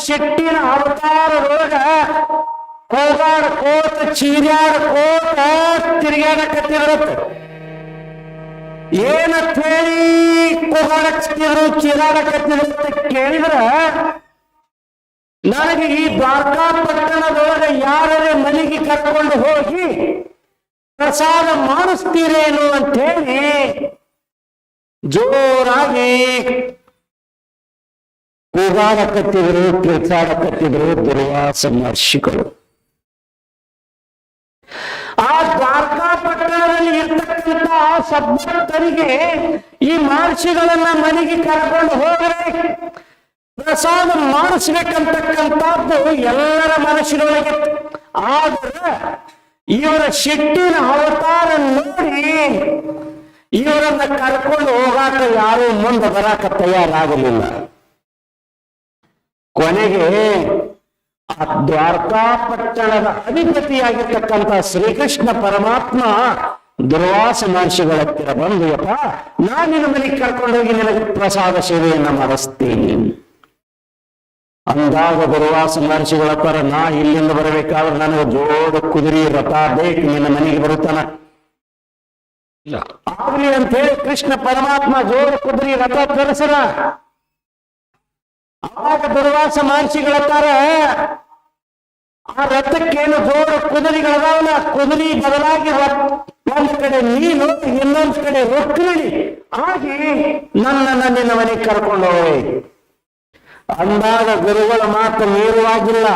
ಶೆಟ್ಟಿನ ಅವತಾರದೊಳಗ ಕೋಗಾಡ ಕೋತ ಚೀರ್ಯಾಡ ಕೋತ ತಿರುಗಾಡಕತ್ತಿರತ್ತ ಏನಂತ ಹೇಳಿ ಕೋಗಾಡಕತ್ತಿದ್ರು ಚೀರಾಡಕತ್ತಿದ್ರು ಕೇಳಿದ್ರ, ನನಗೆ ಈ ದ್ವಾರಕಾ ಪಟ್ಟಣದೊಳಗೆ ಯಾರೇ ಮನೆಗೆ ಕರ್ಕೊಂಡು ಹೋಗಿ ಪ್ರಸಾದ ಮಾಡಿಸ್ತೀರೇನು ಅಂತ ಹೇಳಿ ಜೋರಾಗಿ ಕೂಗಾಡಕತ್ತಿದ್ರು ಕಿರ್ಚಾಡಕತ್ತಿದ್ರು ದುರ್ವಾಸ ಮಹರ್ಷಿಗಳು ಆ ದ್ವಾರಕಾ ಪಟ್ಟಣದಲ್ಲಿ ಇರ್ತಕ್ಕಂಥ ಸದ್ಭಕ್ತರಿಗೆ ಈ ಮಹರ್ಷಿಗಳನ್ನ ಮನೆಗೆ ಕರ್ಕೊಂಡು ಹೋದರೆ ಪ್ರಸಾದ ಮಾಡಿಸ್ಬೇಕಂತಕ್ಕಂಥದ್ದು ಎಲ್ಲರ ಮನಸ್ಸಿನೊಳಗೆ. ಆದ್ರೆ ಇವರ ಶೆಟ್ಟಿನ ಅವತಾರ ನೋಡಿ ಇವರನ್ನ ಕರ್ಕೊಂಡು ಹೋಗಾಕ ಯಾರು ಮುಂದೆ ಬರಾಕ ತಯಾರಾಗಲಿಲ್ಲ. ಕೊನೆಗೆ ಆ ದ್ವಾರಕಾಪಟ್ಟಣದ ಪಟ್ಟಣದ ಅಧಿಪತಿಯಾಗಿರ್ತಕ್ಕಂಥ ಶ್ರೀಕೃಷ್ಣ ಪರಮಾತ್ಮ ದುರ್ವಾಸ ಮಹರ್ಷಿಗಳ ಹತ್ತಿರ ಬಂದು ಯಪ್ಪ ನಾನು ನಿನ್ನ ಮನೆಗೆ ಕರ್ಕೊಂಡೋಗಿ ನಿನಗೆ ಪ್ರಸಾದ ಸೇವೆಯನ್ನು ಮಾಡಿಸ್ತೀನಿ. ಅಂದಾಗ ದುರ್ವಾಸ ಮಹರ್ಷಿಗಳ ಪರ ನಾ ಇಲ್ಲಿಂದ ಬರಬೇಕಾದ್ರೆ ನನಗೆ ಜೋಡ ಕುದುರೆ ರಥ ಬೇಕು ನಿನ್ನ ಮನೆಗೆ ಬರುತ್ತಾನ. ಇಲ್ಲ. ಆಗ್ಲಿ ಅಂತ ಹೇಳಿ ಕೃಷ್ಣ ಪರಮಾತ್ಮ ಜೋಡ ಕುದುರೆ ರಥ ತರಿಸರ ಆವಾಗ ದುರ್ವಾಸ ಮಹರ್ಷಿಗಳ ತರ ಆ ರಥಕ್ಕೇನು ಜೋರು ಕುದುರೆಗಳದಾವಲ್ಲ ಕುದುರೆ ಬದಲಾಗಿ ಒಂದ್ ಕಡೆ ನೀನು, ಇನ್ನೊಂದ್ ಕಡೆ ರೊಕ್ಕಿ ಆಗಿ ನನ್ನ ನಿನ್ನ ಮನೆಗೆ ಕರ್ಕೊಂಡು ಹೋಗಿ. ಅಂದಾಗ ಗುರುಗಳ ಮಾತು ಮೀರುವಾಗಿಲ್ಲ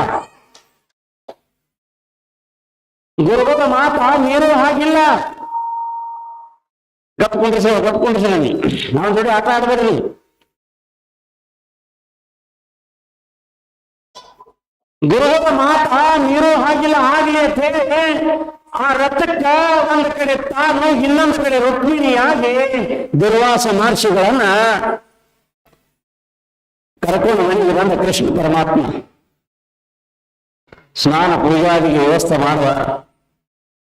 ಗುರುಗಳ ಮಾತ ಮೀರುವ ಹಾಗಿಲ್ಲ. ಗಪ್ಕೊಂಡ್ರೆ ಸರ್ ಗಪ್ಕೊಂಡ್ರೆ ಸರ್ ನಾವು ಜೊತೆ ಆಟ ಆಡ್ಬೇಡ್ರಿ. ಗುರುಗಳ ಮಾತ ನೀರು ಹಾಗಿಲ್ಲ, ಆಗ್ಲಿ ಅಂತ ಹೇಳಿ ಆ ರಥಕ್ಕ ಒಂದ್ ಕಡೆ ತಾನು, ಇನ್ನೊಂದ್ ಕಡೆ ರುಕ್ಮಿಣಿಯಾಗಿ ದುರ್ವಾಸ ಮಹರ್ಷಿಗಳನ್ನ ಕರ್ಕೊಂಡು ಮನೆಗೆ ಬಂದ ಕೃಷ್ಣ ಪರಮಾತ್ಮ. ಸ್ನಾನ ಪೂಜಾದಿಗೆ ವ್ಯವಸ್ಥೆ ಮಾಡುವ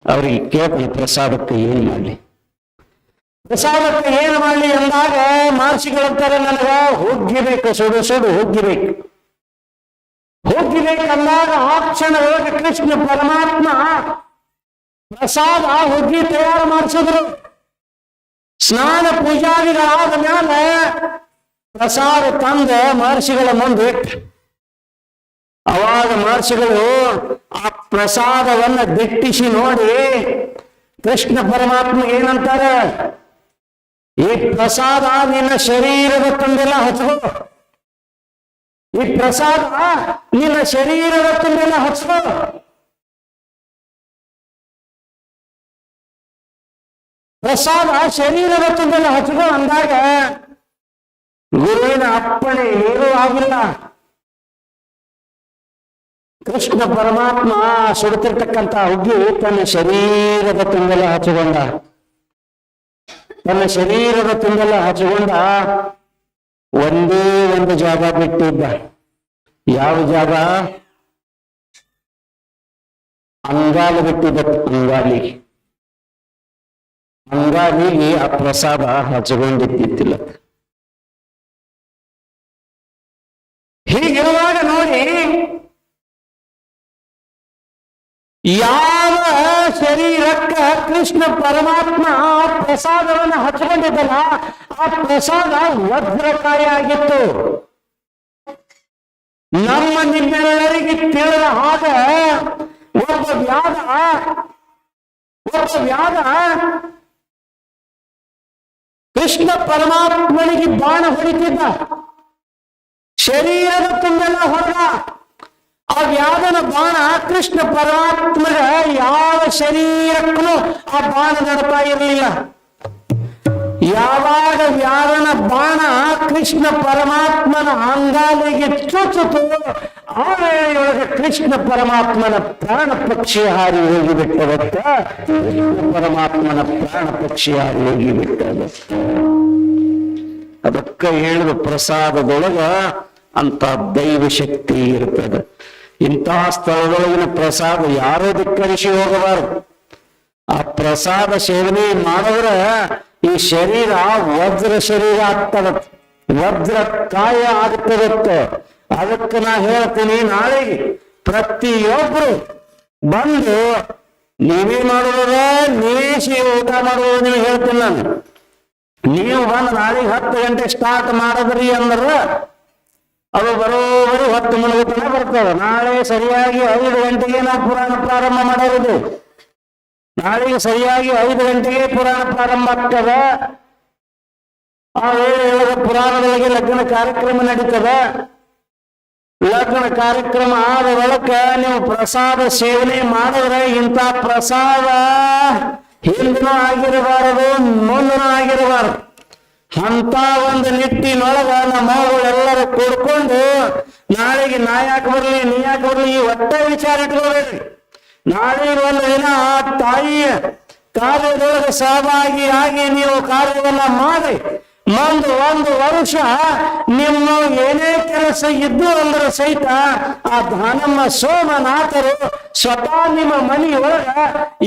ಅವರಿಗೆ ಕೇಳ್ತಾನೆ ಪ್ರಸಾದಕ್ಕೆ ಏನು ಮಾಡಲಿ? ಪ್ರಸಾದಕ್ಕೆ ಏನು ಮಾಡಲಿ ಅಂದಾಗ ಮಹರ್ಷಿಗಳಂತಾರೆ ನನಗ ಹುಗ್ಗಿಬೇಕು, ಸುಡು ಸುಡು ಹುಗ್ಗಿಬೇಕು. ಹುಗ್ಗಿಬೇಕಂದಾಗ ಆ ಕ್ಷಣದೊಳಗೆ ಕೃಷ್ಣ ಪರಮಾತ್ಮ. ಪ್ರಸಾದ ಹುಗ್ಗಿ ತಯಾರು ಮಾಡಿಸಿದ್ರು. ಸ್ನಾನ ಪೂಜಾದಿಗಳಾದ ಮೇಲೆ ಪ್ರಸಾದ ತಂದ ಮಹರ್ಷಿಗಳ ಮುಂದೆ. ಅವಾಗ ಮಹರ್ಷಿಗಳು ಆ ಪ್ರಸಾದವನ್ನ ದಿಟ್ಟಿಸಿ ನೋಡಿ ಕೃಷ್ಣ ಪರಮಾತ್ಮ ಏನಂತಾರೆ, ಈ ಪ್ರಸಾದ ನಿನ್ನ ಶರೀರದ ತಂದೆಲ್ಲ ಹಚ್ಕೋ. ಈ ಪ್ರಸಾದ ನಿನ್ನ ಶರೀರದ ತುಂಬೆಲ್ಲ ಹಚ್ಕೋ ಪ್ರಸಾದ ಶರೀರದ ತುಂಬೆಲ್ಲ ಹಚ್ಕೋ ಅಂದಾಗ ಗುರುವಿನ ಅಪ್ಪಣೆ ಏನೂ ಆಗಿಲ್ಲ. ಕೃಷ್ಣ ಪರಮಾತ್ಮ ಸುಡುತ್ತಿರ್ತಕ್ಕಂಥ ಹುಗ್ಗಿ ತನ್ನ ಶರೀರದ ತುಂಬೆಲ್ಲ ಹಚ್ಚಿಕೊಂಡ ತನ್ನ ಶರೀರದ ತುಂಬೆಲ್ಲ ಹಚ್ಚಿಕೊಂಡ ಒಂದೇ ಒಂದು ಜಾಗ ಬಿಟ್ಟಿದ್ದ. ಯಾವ ಜಾಗ? ಅಂಗಾಲು ಬಿಟ್ಟಿದ್ದ ಅಂಗಾಲಿ. ಅಂಗಾಲಿಗೆ ಆ ಪ್ರಸಾದ ಹಚ್ಕೊಂಡಿದ್ದಿಲ್ಲ ಹೀಗಿರುವಾಗ ನೋಡಿ, ಯಾವ ಶರೀರಕ್ಕ ಕೃಷ್ಣ ಪರಮಾತ್ಮ ಪ್ರಸಾದವನ್ನು ಹಚ್ಕೊಂಡಿದ್ದಲ್ಲ ಆ ಪ್ರಸಾದ ವಜ್ರಕಾಯ ಆಗಿತ್ತು ನಮ್ಮ ನಿಮ್ಮೆಲ್ಲರಿಗೆ ತಿಳಿದ ಹಾಗ ಒಬ್ಬ ವ್ಯಾಧ ಒಬ್ಬ ವ್ಯಾಧ ಕೃಷ್ಣ ಪರಮಾತ್ಮನಿಗೆ ಬಾಣ ಹೊಡಿತಿದ್ದ. ಶರೀರದ ತುಂಬೆಲ್ಲ ಹೊಡೆದ. ಆ ವ್ಯಾಧನ ಬಾಣ ಕೃಷ್ಣ ಪರಮಾತ್ಮಗ ಯಾವ ಶರೀರಕ್ಕೂ ಆ ಬಾಣ ನಡ್ತಾ ಇರಲಿಲ್ಲ. ಯಾವಾಗ ಯಾರನ ಬಾಣ ಕೃಷ್ಣ ಪರಮಾತ್ಮನ ಅಂಗಾಲಿಗೆ ಚುಚ್ಚಿತು ಆ ಕೃಷ್ಣ ಪರಮಾತ್ಮನ ಪ್ರಾಣ ಪಕ್ಷಿ ಹಾರಿ ಹೋಗಿಬಿಟ್ಟವತ್ತ ಕೃಷ್ಣ ಪರಮಾತ್ಮನ ಪ್ರಾಣ ಪಕ್ಷಿ ಹಾರಿ ಹೋಗಿಬಿಟ್ಟದ ಅದಕ್ಕ ಹೇಳಿದ ಪ್ರಸಾದದೊಳಗ ಅಂತ ದೈವ ಶಕ್ತಿ ಇರ್ತದೆ. ಇಂತಹ ಸ್ಥಳದೊಳಗಿನ ಪ್ರಸಾದ ಯಾರೋ ಧಿಕ್ಕರಿಸಿ ಹೋಗಬಾರದು. ಆ ಪ್ರಸಾದ ಸೇವನೆ ಮಾಡಿದ್ರ ಈ ಶರೀರ ವಜ್ರ ಶರೀರ ಆಗ್ತದ. ವಜ್ರ ಕಾಯ ಆಗ್ತದತ್ತ ಅದಕ್ಕೆ ನಾ ಹೇಳ್ತೀನಿ ನಾಳೆಗೆ ಪ್ರತಿಯೊಬ್ರು ಬಂದು ನೀವೇ ಮಾಡೋದ ನೀಸಿ ಊಟ ಮಾಡೋದು ನೀವು ಹೇಳ್ತೀನಿ ನಾನು. ನೀವು ಬಂದು ನಾಳೆಗೆ ಹತ್ತು ಗಂಟೆ ಸ್ಟಾರ್ಟ್ ಮಾಡಿದ್ರಿ ಅಂದ್ರ ಅದು ಬರೋಬರಿ ಹತ್ತು ಮುಳುಗುತ್ತನೆ ಬರ್ತದೆ. ನಾಳೆ ಸರಿಯಾಗಿ ಐದು ಗಂಟೆಗೆ ನಾವು ಪುರಾಣ ಪ್ರಾರಂಭ ಮಾಡೋದು. ನಾಳೆಗೆ ಸರಿಯಾಗಿ ಐದು ಗಂಟೆಗೆ ಪುರಾಣ ಪ್ರಾರಂಭ ಆಗ್ತದೆ? ಆ ವೇಳೆ ಹೇಳದ ಪುರಾಣದೊಳಗೆ ಲಗ್ನ ಕಾರ್ಯಕ್ರಮ ನಡೀತದೆ? ಲಗ್ನ ಕಾರ್ಯಕ್ರಮ ಆದ ಬಳಿಕ ನೀವು ಪ್ರಸಾದ ಸೇವನೆ ಮಾಡಿದ್ರೆ ಇಂಥ ಪ್ರಸಾದ ಹಿಂದಿನ ಆಗಿರಬಾರದು, ಮುಂದಿನ ಆಗಿರಬಾರದು. ಅಂತ ಒಂದು ನಿಟ್ಟಿನೊಳಗ ಮಗಳೆಲ್ಲರೂ ಕೂಡ್ಕೊಂಡು ನಾಳೆಗೆ ನಾ ಯಾಕೆ ಬರ್ಲಿ ನೀ ಯಾಕೆ ಬರ್ಲಿ, ಈ ಒಟ್ಟ ವಿಚಾರ ಇಟ್ಕೋಬೇಡ್ರಿ ನಾಳೆ ದಿನ ಆ ತಾಯಿಯ ಕಾರ್ಯದೊಳಗೆ ಸಹಭಾಗಿ ಆಗಿ ನೀವು ಕಾರ್ಯವನ್ನ ಮಾಡಿ ಒಂದು ಒಂದು ವರ್ಷ ನಿಮ್ಮ ಏನೇ ಕೆಲಸ ಇದ್ದು ಅಂದ್ರೆ ಸಹಿತ ಆ ದಾನಮ್ಮ ಸೋಮನಾಥರು ಸ್ವತಃ ನಿಮ್ಮ ಮನೆಯೊಳಗ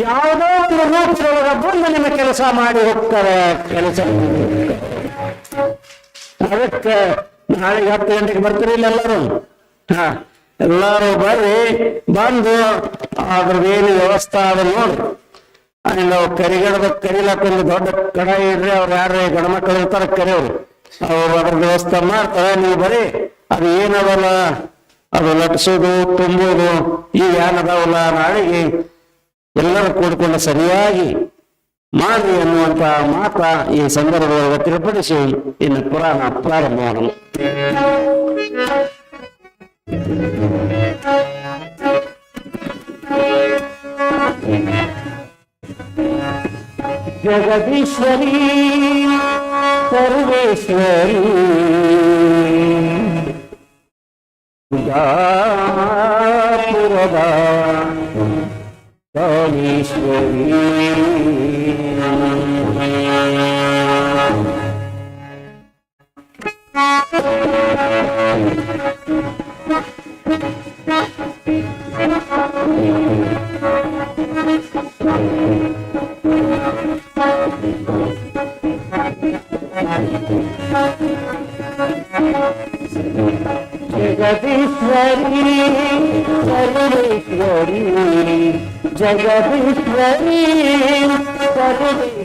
ಯಾವುದೋ ಒಂದು ರೂಪದೊಳಗ ಬಂದು ನಿಮ್ಮ ಕೆಲಸ ಮಾಡಿ ಹೋಗ್ತಾರೆ. ಕೆಲಸ. ಅದಕ್ಕೆ ನಾಳೆಗೆ ಹತ್ತು ಗಂಟೆಗೆ ಬರ್ತೀರಿ ಎಲ್ಲರೂ ಹಾ. ಎಲ್ಲರೂ ಬರ್ರಿ, ಬಂದು ಅದ್ರದ್ದೇನು ವ್ಯವಸ್ಥೆ ಅದ ನೋಡಿ ಅಲ್ಲಿ ನಾವು ಕರಿಗಡದ ಕರಿಲಕ್ಕ ಒಂದು ದೊಡ್ಡ ಕಡಾಯಿ ಇಡ್ರಿ ಅವ್ರು ಯಾರೇ ಗಣಮಕ್ಕಳು ಇರ್ತಾರ ಕರೆಯವ್ರು. ಅವ್ರು ಅದ್ರ ವ್ಯವಸ್ಥೆ ಮಾಡ್ತಾರೆ, ನೀವು ಬರೀ ಅದು ಏನದಲ್ಲ? ಅದು ಲಟ್ಸೋದು ತುಂಬೋದು ಈಗ ಏನದಾವಲ್ಲ ನಾಳೆಗೆ ಎಲ್ಲರೂ ಕೂಡಿಕೊಂಡು ಸರಿಯಾಗಿ ಮಾಡಿ ಅನ್ನುವಂತ ಮಾತ ಈ ಸಂದರ್ಭದಲ್ಲಿ ತಿಳಿಪಡಿಸಿ ಇನ್ನು ಪುರಾಣ ಪ್ರಾರಂಭ ಮಾಡಲು జగదీశ్వరి సర్వేశ్వరి పురదా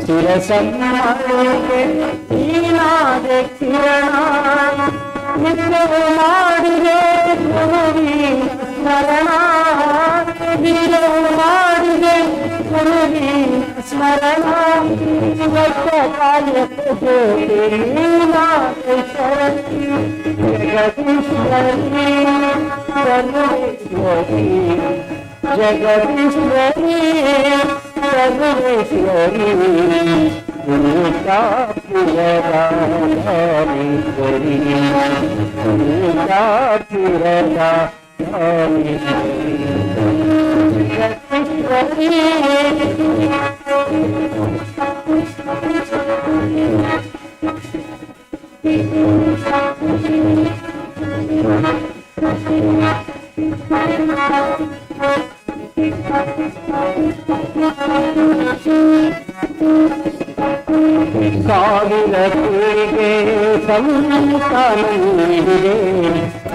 சிரசம்மாளுக்கு நீனாத கிரணா நின்று மாடுவே குருவீன ಮಾಡಿದೆ ಗುರುವಿನ ಸ್ಮರಣ ನಿನ್ನವು ಮಾಡಿದೆ ಗುರುವಿನ ಸ್ಮರಣ ಇವತ್ತ ಕಾಲಕ್ಕೆ ಜ್ಯೋತಿ Thank you.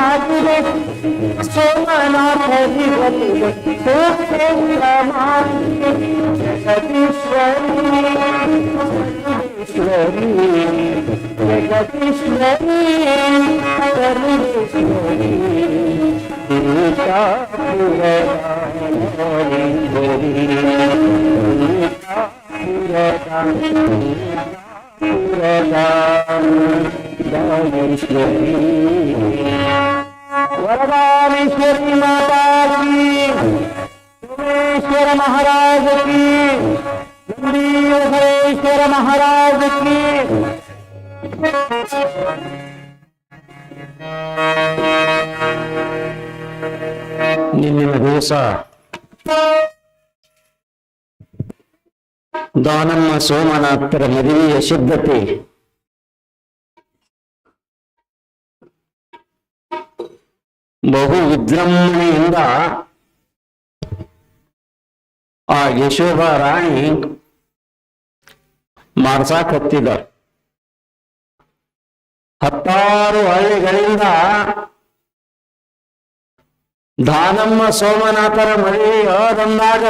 হাজিরে সোনা প্রতিবন্ধী দুঃখে মারিয়ে জগদীশ্বরী জগদীশ্বরী वरदानेश्वरी माता की सुमेश्वर महाराज की नंदीश्वर महाराज की निन्नी में घोषा ದಾನಮ್ಮ ಸೋಮನಾಥರ ಮದುವೆಯ ಸಿದ್ಧತೆ. ಬಹು ವಿಜೃಂಭಣೆಯಿಂದ ಆ ಯಶೋಧ ರಾಣಿ ಮಾಡ್ಸಾಕತ್ತಿದ ಹತ್ತಾರು ಹಳ್ಳಿಗಳಿಂದ ದಾನಮ್ಮ ಸೋಮನಾಥರ ಮದುವೆ ಬಂದಾಗ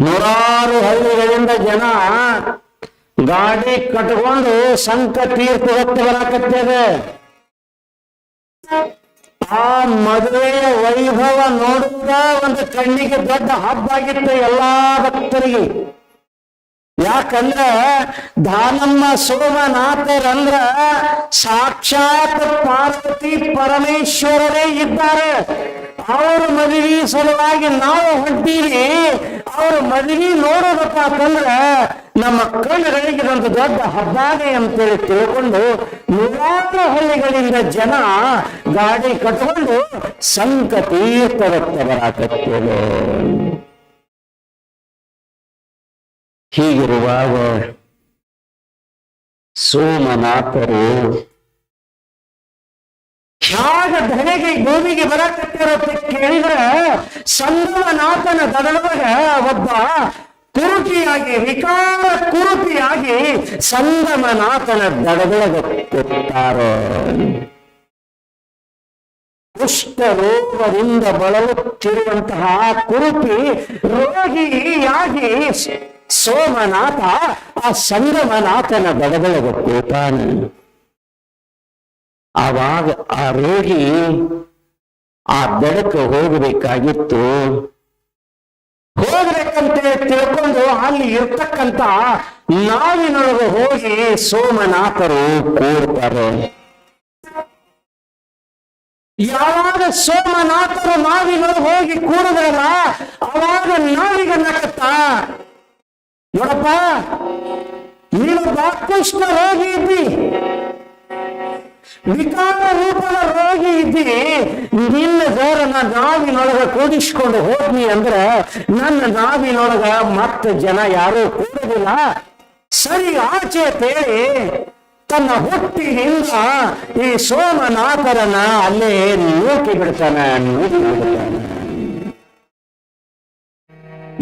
ನೂರಾರು ಹಳ್ಳಿಗಳಿಂದ ಜನ ಗಾಡಿ ಕಟ್ಕೊಂಡು ಸಂಕ ತೀರ್ಥ ಹೊತ್ತು ಬರಾಕತ್ತೇವೆ. ಆ ಮದುವೆಯ ವೈಭವ ನೋಡುತ್ತ ಒಂದು ಕಣ್ಣಿಗೆ ದೊಡ್ಡ ಹಬ್ಬ ಆಗಿತ್ತು ಎಲ್ಲಾ ಭಕ್ತರಿಗೆ. ಯಾಕಂದ್ರ ದಾನಮ್ಮ ಸೋಮನಾಥರಂದ್ರ ಸಾಕ್ಷಾತ್ ಪಾರ್ವತಿ ಪರಮೇಶ್ವರರೇ ಇದ್ದಾರೆ. ಅವ್ರ ಮದುವೆ ಸಲುವಾಗಿ ನಾವು ಹೊಂಟೀವಿ ಅವ್ರ ಮದುವೆ ನೋಡೋದಪ್ಪ ಅಂತಂದ್ರೆ ನಮ್ಮ ಕಣ್ಣುಗಳಿಗೆ ಇದೊಂದು ದೊಡ್ಡ ಹಬ್ಬಾನೆ ಅಂತೇಳಿ ತಿಳ್ಕೊಂಡು ನೂರಾರು ಹಳ್ಳಿಗಳಿಂದ ಜನ ಗಾಡಿ ಕಟ್ಕೊಂಡು ಸಂಕ ತೀರ್ಥದತ್ತ ಬರಾಕತ್ತೇವೆ ಹೀಗಿರುವಾಗ ಸೋಮನಾಥರು ಹ್ಯಾಗ ಧನೆಗೆ ಭೂಮಿಗೆ ಬರಕತ್ತಿರೋ ಕೇಳಿದ್ರೆ ಸಂಗಮನಾಥನ ದಡದೊಳಗ ಒಬ್ಬ ಕುರುಟಿಯಾಗಿ ವಿಕಾರ ಕುರುಟಿಯಾಗಿ ಸಂಗಮನಾಥನ ದಡದೊಳಗ ಕೊಟ್ಟಾರ ಕುಷ್ಠ ರೋಗದಿಂದ ಬಳಲುತ್ತಿರುವಂತಹ ಕುರುಪಿ ರೋಗಿಯಾಗಿ ಸೋಮನಾಥ ಆ ಸಂಗಮನಾಥನ ದಡದೊಳಗ ಕೂತಾನೆ. ಆವಾಗ ಆ ರೋಗಿ ಆ ಬೆಳಕು ಹೋಗಬೇಕಾಗಿತ್ತು. ಹೋಗ್ಬೇಕಂತ ತಿಳ್ಕೊಂಡು ಅಲ್ಲಿ ಇರ್ತಕ್ಕಂತ ನಾವಿನೊಳಗೆ ಹೋಗಿ ಸೋಮನಾಥರು ಕೂಡ್ತಾರೆ. ಯಾವಾಗ ಸೋಮನಾಥರು ನಾವಿನೊಳಗೆ ಹೋಗಿ ಕೂಡಿದ್ರಲ್ಲ ಅವಾಗ ನಾವಿಗೆ ನಕತ್ತ ನೋಡಪ್ಪ ನೀನು ಬಾಕೃಷ್ಣ ರೋಗಿ ಇದ್ದಿ. ವಿಕಾರ ರೂಪದ ರೋಗಿ ಇದ್ದಿ ನಿನ್ನ ಜೋರನ್ನ ನಾವಿನೊಳಗ ಕೂಡಿಸ್ಕೊಂಡು ಹೋದ್ನಿ ಅಂದ್ರ ನನ್ನ ನಾವಿನೊಳಗ ಮತ್ತೆ ಜನ ಯಾರೂ ಕೂಡುದಿಲ್ಲ. ಸರಿ ಆಚೆ ತೇಳಿ ತನ್ನ ಹುಟ್ಟಿನಿಂದ ಈ ಸೋಮನಾಥರನ್ನ ಅಲ್ಲೇ ನೂಕಿ ಬಿಡ್ತಾನ ನೂಕಿ ಬಿಡ್ತಾನ.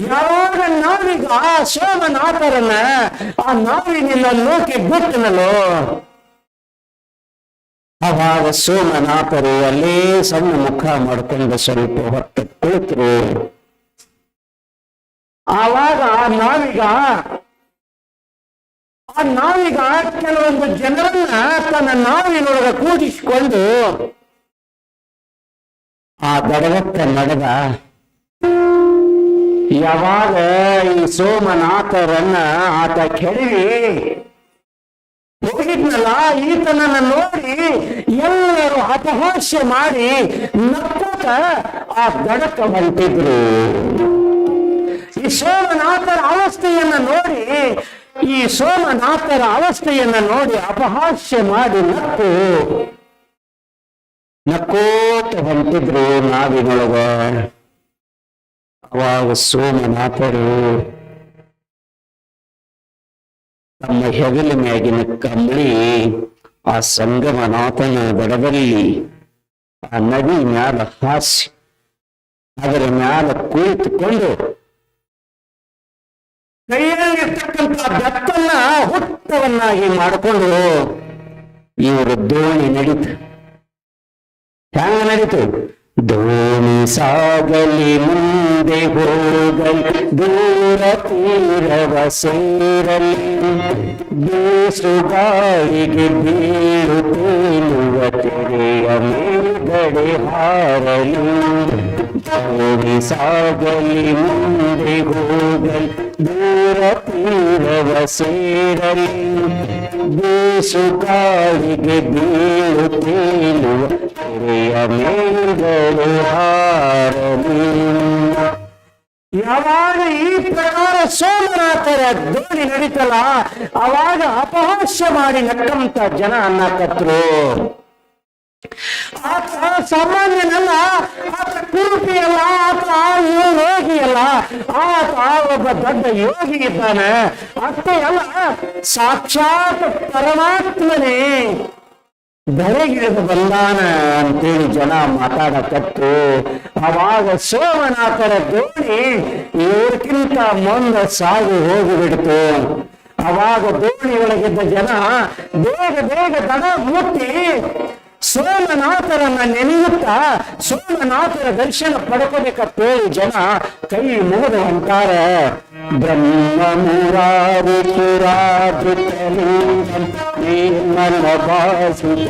ಯಾವಾಗ ನಾವೀಗ ಸೋಮನಾಥರನ್ನ ಆ ನಾವಿನಿಂದ ನೂಕಿ ಬಿಟ್ಟನಲ್ಲೋ ಅವಾಗ ಸೋಮನಾಥರು ಅಲ್ಲೇ ಸಣ್ಣ ಮುಖ ಮಾಡ್ಕೊಂಡು ಸ್ವಲ್ಪ ಹೊರಟು ಕುಳಿತರು ಆವಾಗ ನಾವೀಗ, ಆ ನಾವೀಗ ಕೆಲವೊಂದು ಜನರನ್ನ ತನ್ನ ನಾವಿನೊಳಗ ಕೂಡಿಸಿಕೊಂಡು ಆ ದಡವತ್ತ ನಡೆದ. ಯಾವಾಗ ಈ ಸೋಮನಾಥರನ್ನ ಆತ ಕೆಡವಿ ಹೋಗಿದ್ನಲ್ಲ, ಈತನನ್ನ ನೋಡಿ ಎಲ್ಲರೂ ಅಪಹಾಸ್ಯ ಮಾಡಿ ನಕ್ಕೂತ ಆ ದಡಕ ಹೊಂಟಿದ್ರು ಈ ಸೋಮನಾಥರ ಅವಸ್ಥೆಯನ್ನ ನೋಡಿ, ಈ ಸೋಮನಾಥರ ಅವಸ್ಥೆಯನ್ನ ನೋಡಿ ಅಪಹಾಸ್ಯ ಮಾಡಿ ನಕ್ಕು. ನಕ್ಕೋತ ಹೊಂಟಿದ್ರು ನಾವಿನೊಳಗ. ಅವಾಗ ಸೋಮನಾಥರು ತಮ್ಮ ಹೆಗಲ ಮ್ಯಾಗಿನ ಕಂಬಳಿ ಆ ಸಂಗಮನಾಥನ ದಡದಲ್ಲಿ ಆ ನದಿ ಮ್ಯಾಲ ಹಾಸಿ, ಅದರ ಮ್ಯಾಲ ಕುಳಿತುಕೊಂಡು ಕೈಯಲ್ಲಿರ್ತಕ್ಕಂಥ ಬೆತ್ತನ್ನ, ಹುತ್ತವನ್ನಾಗಿ ಮಾಡಿಕೊಂಡು ಇವರು ದೋಣಿ ನಡೀತು. ಹೆಂಗ ನಡೀತು? ದೋಣಿ ಸಾಗಲಿ ಮುಂದೆ ಹೋಗಲಿ ದೂರ ತೀರವ ಸೇರಲಿ ಬೇಸುಗಾಳಿಗೆ ಬೀಳು ತೇಲುವ ತೆರೆಯ ಮೇಲ್ಗಡೆ ಹಾರಲಿ ದೋಣಿ ಸಾಗಲಿ ಮುಂದೆ ಹೋಗಲಿ ದೂರ ತೀರವ ಸೇರಲಿ ಬೇಸುಗಾಳಿಗೆ ಬೀಳು ತೇಲುವ ತೆರೆಯ ಮೇಲ್ಗಡೆ ಹಾರಲಿ ಯಾವಾಗ ಈ ಪ್ರಕಾರ ಸೋಮನಾಥರ ದೋಣಿ ನಡೀತಲ್ಲ, ಅವಾಗ ಅಪಹಾಸ್ಯ ಮಾಡಿ ನಕ್ಕಂತ ಜನ ಅನ್ನಕತ್ರು ಆತ ಸಾಮಾನ್ಯನಲ್ಲ, ಆತ ಕುರುಪಿ ಅಲ್ಲ ಆತ ಯೋಗಿ ಅಲ್ಲ ಆತ ಒಬ್ಬ ದೊಡ್ಡ ಯೋಗಿ ಇದ್ದಾನೆ. ಅಷ್ಟೇ ಅಲ್ಲ, ಸಾಕ್ಷಾತ್ ಪರಮಾತ್ಮನೇ. ಬೆಳಗಿಳಿದು ಬಂದಾನ ಅಂತೇಳಿ ಜನ ಮಾತಾಡಕತ್ತು ಅವಾಗ ಸೋಮನಾಥರ ದೋಣಿ ಇವ್ರಕ್ಕಿಂತ ಮುಂದೆ ಸಾಗಿ ಹೋಗಿಬಿಡ್ತು. ಅವಾಗ ದೋಣಿ ಒಳಗಿದ್ದ ಜನ ಬೇಗ ಬೇಗ ದಡ ಮುಟ್ಟಿ ಸೋಮನಾಥರನ್ನ ನೆನೆಯುತ್ತಾ ಸೋಮನಾಥರ ದರ್ಶನ ಪಡ್ಕೋಬೇಕಂತೇಳಿ ಜನ ಕೈ ಮುಗಿದು ಹೊಂಟಾರ ಬ್ರಹ್ಮ ಮುರಾರಿ ಸುರಾಧಿತಲಿಂಗಂ ನಿರ್ಮಲ ಬಾಸುತ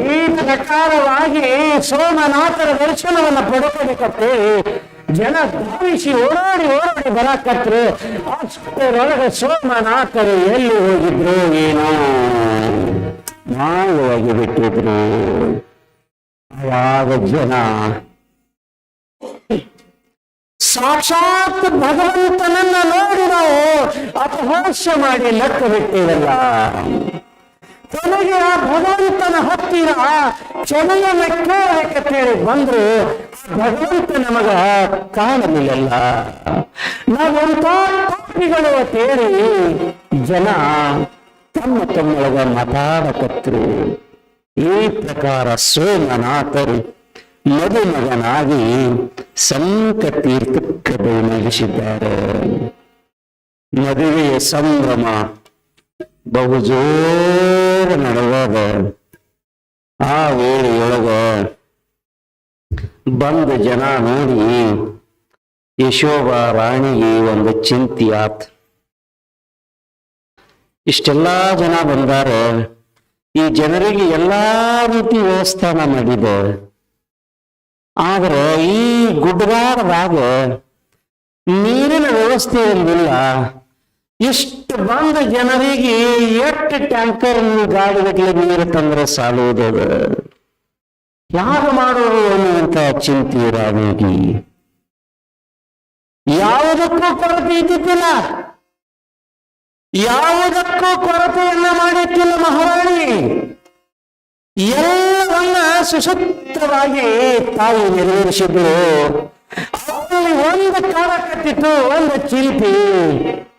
ಈ ಪ್ರಕಾರವಾಗಿ ಸೋಮನಾಥರ ದರ್ಶನವನ್ನ ಪಡ್ಕೋಬೇಕಂತೆ ಜನ ಧಾವಿಸಿ ಓಡಾಡಿ ಓಡಾಡಿ ಬರಾಕತ್ರು. ಅಷ್ಟರೊಳಗೆ ಸೋಮನಾಥರು ಎಲ್ಲಿ ಹೋಗಿದ್ರು ಏನೋ. ನಾವು ಹೋಗಿ ಬಿಟ್ಟಿದ್ರು. ಅವಾಗ ಜನ? ಸಾಕ್ಷಾತ್ ಭಗವಂತನನ್ನ ನೋಡಿ ನಾವು ಅಪಹಾಸ್ಯ ಮಾಡಿ ಲೆಕ್ಕ ಬಿಟ್ಟಿವಲ್ಲ ಕೊನೆಗೆ ಆ ಭಗವಂತನ ಹತ್ತಿರ ಕ್ಷಮೆಯನ್ನ ಕೇಳಬೇಕಂತೇಳಿ ಬಂದ್ರು ಭಗವಂತ ನಮಗ ಕಾಣಲಿಲ್ಲ ನಾವಂತ ತಪ್ಪಿಗಳು ತೇರಿ ಜನ ತಮ್ಮ ತಮ್ಮೊಳಗ ಮಾತಾಡಕತ್ರು ಈ ಪ್ರಕಾರ ಸೋಮನಾಥರು ಮದುಮಗನಾಗಿ ಸಂಕ ತೀರ್ಥಕ್ಕೆ ಮುಗಿಸಿದ್ದಾರೆ ಮದುವೆಯ ಸಂಭ್ರಮ ಬಹು ಜೋರ ನಡೆದಾಗ ಆ ವೇಳೆಯೊಳಗ ಬಂದ ಜನ ನೋಡಿ ಯಶೋಭ ರಾಣಿಗೆ ಒಂದು ಚಿಂತೆ ಆತ್. ಇಷ್ಟೆಲ್ಲಾ ಜನ ಬಂದಾರ, ಈ ಜನರಿಗೆ ಎಲ್ಲಾ ರೀತಿ ವ್ಯವಸ್ಥಾನ ಮಾಡಿದೆ. ಆದ್ರೆ ಈ ಗುಡ್ಡಗಾಡದಾಗ ನೀರಿನ ವ್ಯವಸ್ಥೆ ಒಂದಿಲ್ಲ ಇಷ್ಟು ಬಂದ ಜನರಿಗೆ ಎಷ್ಟು ಟ್ಯಾಂಕರ್ ಗಾಡಿಗಟ್ಟಲೆ ನೀರು ತಂದ್ರೆ ಸಾಲುವುದದ ಯಾರು ಮಾಡೋರು ಅನ್ನುವಂತ ಚಿಂತೆ ರಾಣಿಗೆ. ಯಾವುದಕ್ಕೂ ಕೊರತೆ ಇದ್ದಿದ್ದಿಲ್ಲ. ಯಾವುದಕ್ಕೂ ಕೊರತೆಯನ್ನ ಮಾಡಿದ್ದಿಲ್ಲ ಮಹಾರಾಣಿ. ಎಲ್ಲವನ್ನ ಸುಸೂತ್ರವಾಗಿ ತಾಯಿ ನೆರವೇರಿಸಿದ್ರು. ಒಂದು ಕಾಲ ಕಟ್ಟಿತ್ತು ಒಂದು ಚಿಂತೆ.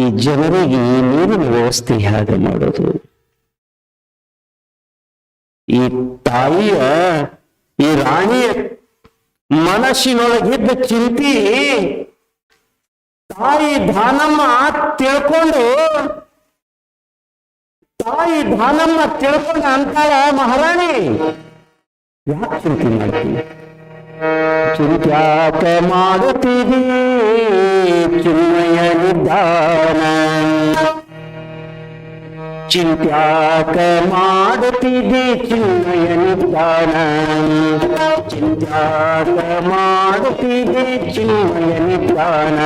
ಈ ಜನರಿಗೆ ನೀರಿನ ವ್ಯವಸ್ಥೆ ಹೇಗೆ ಮಾಡೋದು? ಈ ತಾಯಿಯ, ಈ ರಾಣಿಯ ಮನಸ್ಸಿನೊಳಗಿದ್ದ ಚಿಂತಿ ತಾಯಿ ದಾನಮ್ಮ ತಿಳ್ಕೊಂಡು, ತಾಯಿ ದಾನಮ್ಮ ತಿಳ್ಕೊಂಡು ಅಂತಾಳ ಮಹಾರಾಣಿ. ಯಾಕೆ ಚಿಂತೆ ಮಾಡ್ತೀನಿ ಚಿಂತ್ಯಾಕ ಮಾಡುತ್ತೀವಿ ಚಿನ್ಮಯ ನಿಧಾನ ಚಿಂತ್ಯಾಕ ಮಾಡುತ್ತಿದೆ ಚಿನ್ಮಯ ನಿಧಾನ ಚಿಂತ್ಯಾಕ ಮಾಡುತ್ತಿದೆ ಚಿನ್ಮಯ ನಿಧಾನ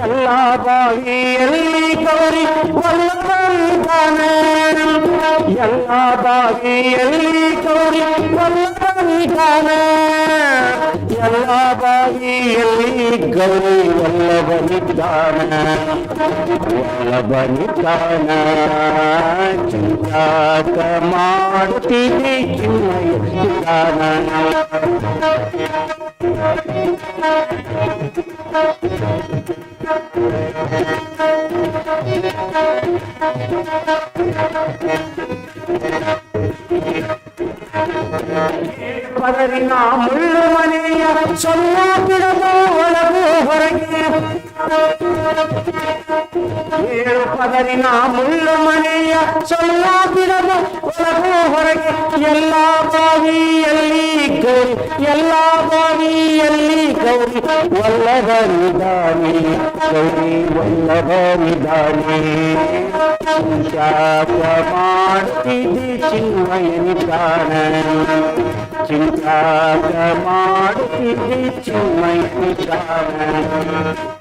ಎಲ್ಲ ಬಾವಿಯಲ್ಲಿ ಕವರಿ ವಲ್ಲಭನಿದ್ದಾನ ಎಲ್ಲ ಬಾವಿಯಲ್ಲಿ ಕವರಿ ವಲ್ಲಭನಿದ್ದಾನ ನಿಧಾನ ಎಲ್ಲ ಬಾವಿಯಲ್ಲಿ ಗೌರಿ ವಲ್ಲಭ ನಿಧಾನ ವಲ್ಲಭ ನಿಧಾನ ಚಿಂತಾಕ ಮಾಡುತ್ತೀರಿ ಚಿನ್ಮಯ ನಿಧಾನ ಪದರಿನ ಮುಳ್ಳು ಮನೆಯ ಸೊಲ್ಲ ಬಿಡದು ಒಳಗು ಹೊರಗೆ ಏಳು ಪದರಿನ ಮುಳ್ಳು ಮನೆಯ ಸೊಲ್ಲ ಬಿಡದು ಒಳಗು ಹೊರಗೆ ಎಲ್ಲ ಬಾವಿಯಲ್ಲಿ ಗೌರಿ ಎಲ್ಲ ಬಾವಿಯಲ್ಲಿ ಗೌರಿ ವಲ್ಲಭ ನಿಧಾನಿ ಗೌರಿ ವಲ್ಲಭ ನಿಧಾನಿ ಶಾಪ ಮಾಡ್ತಿದ್ದಿ ಚಿನ್ಮಯ ನಿಧಾನ ಚಿಂತಾಕ ಮಾಡುತ್ತಿದ್ದಿ ಚಿನ್ಮಯ ನಿಧಾನ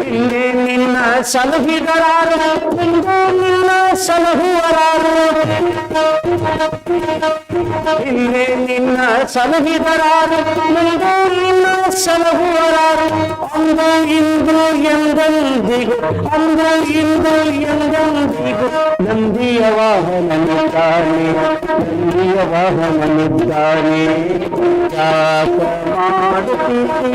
ಹಿಂದೆ ನಿನ್ನ ಸಲಹಿದರಾರು ಮುಂದೆ ನಿನ್ನ ಸಲಹುವರಾರು ಹಿಂದೆ ನಿನ್ನ ಸಲಹಿದರಾರು ಮುಂದೆ ನಿನ್ನ ಸಲಹುವರಾರು ಅಂದು ಇಂದು ಎಂದೆಂದಿಗೂ ಅಂದು ಇಂದು ಎಂದೆಂದಿಗೂ ನಂದಿಯ ವಾಹನನಿದ್ದಾನೆ ನಂದಿಯ ವಾಹನನಿದ್ದಾನೆ ಜಾತ ಮಾಡುತ್ತೀರಿ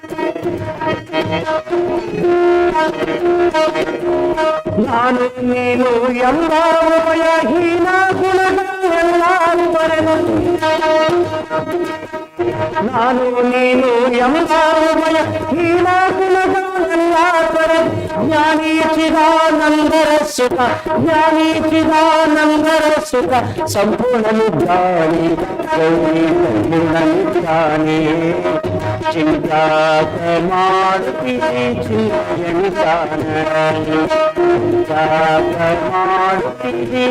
ನಾನು ನೀನು ಎಲ್ಲ ಉಭಯ ಹೀನ ಗುಣಗಳೆಲ್ಲ ಬರೆದು ನಾನು ನೀನು ಎಲ್ಲ ಉಭಯ ಹೀನ ಗುಣಗಳೆಲ್ಲ ಬರೆದು ಜ್ಞಾನಿ ಚಿದಾನಂದರ ಸುಖ ಜ್ಞಾನಿ ಚಿದಾನಂದರ ಸುಖ ಸಂಪೂರ್ಣ ನಿದ್ದಾನೆ ಗೌರಿ ಸಂಪೂರ್ಣ ಚಿಂತನಿದ್ದಾನ ಚಿಂತಾಕ ಮಾಡುತ್ತೀರಿ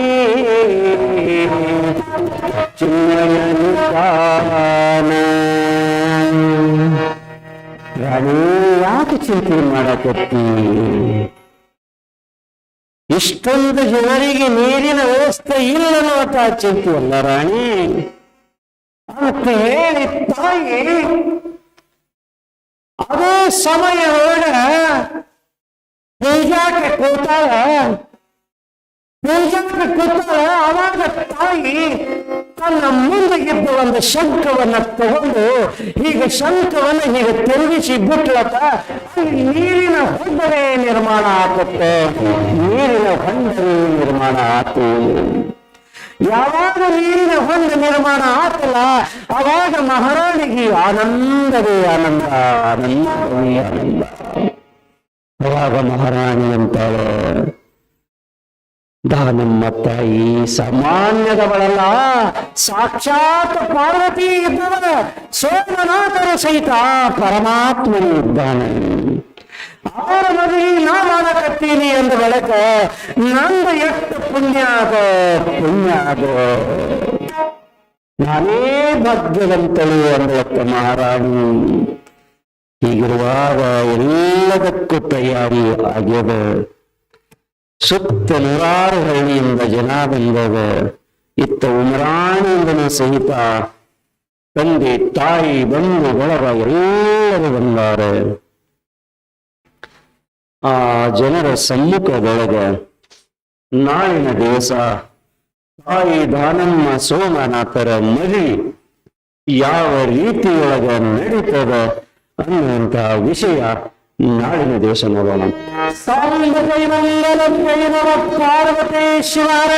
ಚಿನ್ನಯನಿದ್ದಾನ ರಾಣಿ ಯಾಕೆ ಚಿಂತೆ ಮಾಡಕತ್ತಿ ಇಷ್ಟೊಂದು ಜನರಿಗೆ ನೀರಿನ ವ್ಯವಸ್ಥೆ ಇಲ್ಲ ಅನ್ನುವಂತ ಚಿಂತೆ ಅಲ್ಲ ರಾಣಿ. ಅಂತ ಹೇಳಿ ತಾಯಿ ಅದೇ ಸಮಯ ಒಳಗ ಪೂಜಾಕ್ಕೆ ಕೂತಾಳ ಪೂಜಾಕ್ಕೆ ಕೂತಾಳ ಅವಾಗ ತಾಯಿ ತನ್ನ ಮುಂದೆ ಇದ್ದ ಒಂದು ಶಂಖವನ್ನ ತಗೊಂಡು ಹೀಗೆ ಶಂಖವನ್ನ ಹೀಗೆ ತಿರುಗಿಸಿ ಬಿಟ್ಲತ್ತ ಅಲ್ಲಿ ನೀರಿನ ಹೊಂಡರೆ ನಿರ್ಮಾಣ ಆಗುತ್ತೆ ನೀರಿನ ಹೊಂಡರೆ ನಿರ್ಮಾಣ ಆತು ಯಾವಾಗ ನೀರಿನ ಹೊಂಡ ನಿರ್ಮಾಣ ಆತಲ್ಲ ಅವಾಗ ಮಹಾರಾಣಿಗೆ ಆನಂದವೇ ಆನಂದ ಆನಂದವೇ ಆನಂದ ಅವಾಗ ಮಹಾರಾಣಿ ಅಂತಾಳೆ ದಾನಮ್ಮ ತಾಯಿ ಸಾಮಾನ್ಯದವಳಲ್ಲ ಸಾಕ್ಷಾತ್ ಪಾರ್ವತಿ ಇದ್ದವಳ ಸೋಮನಾಥರ ಸಹಿತ ಪರಮಾತ್ಮನು ಇದ್ದಾನೆ ಅವರ ಮದುವೆ ನಾ ಮಾಡಕತ್ತೀನಿ ಅಂದ ಬಳಿಕ ನಂದು ಎಷ್ಟು ಪುಣ್ಯ ಅದ ಪುಣ್ಯ ಅದ ನಾನೇ ಭಾಗ್ಯವಂತಳು ಅಂದಳಕ್ಕ ಮಹಾರಾಣಿ ಹೀಗಿರುವಾಗ ಎಲ್ಲದಕ್ಕೂ ತಯಾರಿ ಆಗ್ಯದ ಸುತ್ತ ನೂರಾರು ಹಳ್ಳಿಯಿಂದ ಜನ ಬಂದದ ಇತ್ತ ಉಮರಾಣಿಯಿಂದನೂ ಸಹಿತ ತಂದೆ ತಾಯಿ ಬಂಧು ಬಳಗ ಎಲ್ಲರೂ ಬಂದಾರ ಆ ಜನರ ಸಮ್ಮುಖದೊಳಗ ನಾಳಿನ ದಿವಸ ತಾಯಿ ದಾನಮ್ಮ ಸೋಮನಾಥರ ಮದುವೆ ಯಾವ ರೀತಿಯೊಳಗ ನಡೀತದ ಅನ್ನುವಂತ ವಿಷಯ ನಾಳಿನ ದಿವಸ ನೋಡೋಣ. ಪಾರ್ವತೇಶ್ವರ